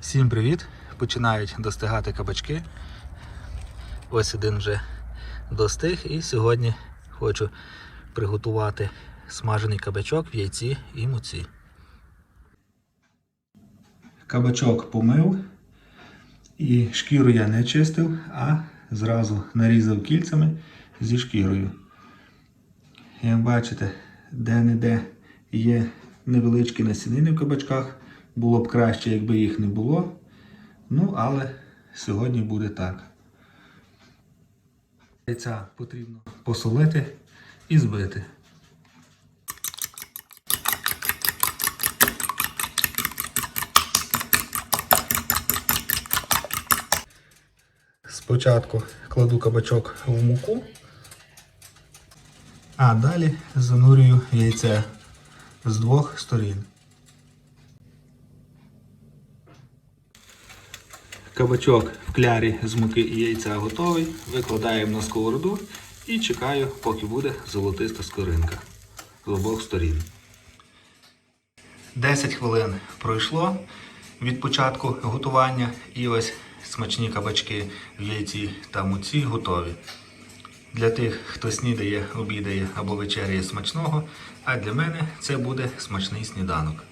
Всім привіт! Починають достигати кабачки. Ось один вже достиг і сьогодні хочу приготувати смажений кабачок в яйці і муці. Кабачок помив і шкіру я не чистив, а зразу нарізав кільцями зі шкірою. Як бачите, де-не-де є невеличкі насінини в кабачках. Було б краще, якби їх не було. Ну, але сьогодні буде так. Яйця потрібно посолити і збити. Спочатку кладу кабачок в муку, а далі занурюю яйце з двох сторін. Кабачок в клярі з муки і яйця готовий. Викладаємо на сковороду і чекаю, поки буде золотиста скоринка з обох сторін. 10 хвилин пройшло від початку готування і ось смачні кабачки в яйці та муці готові. Для тих, хто снідає, обідає або вечеряє смачного, а для мене це буде смачний сніданок.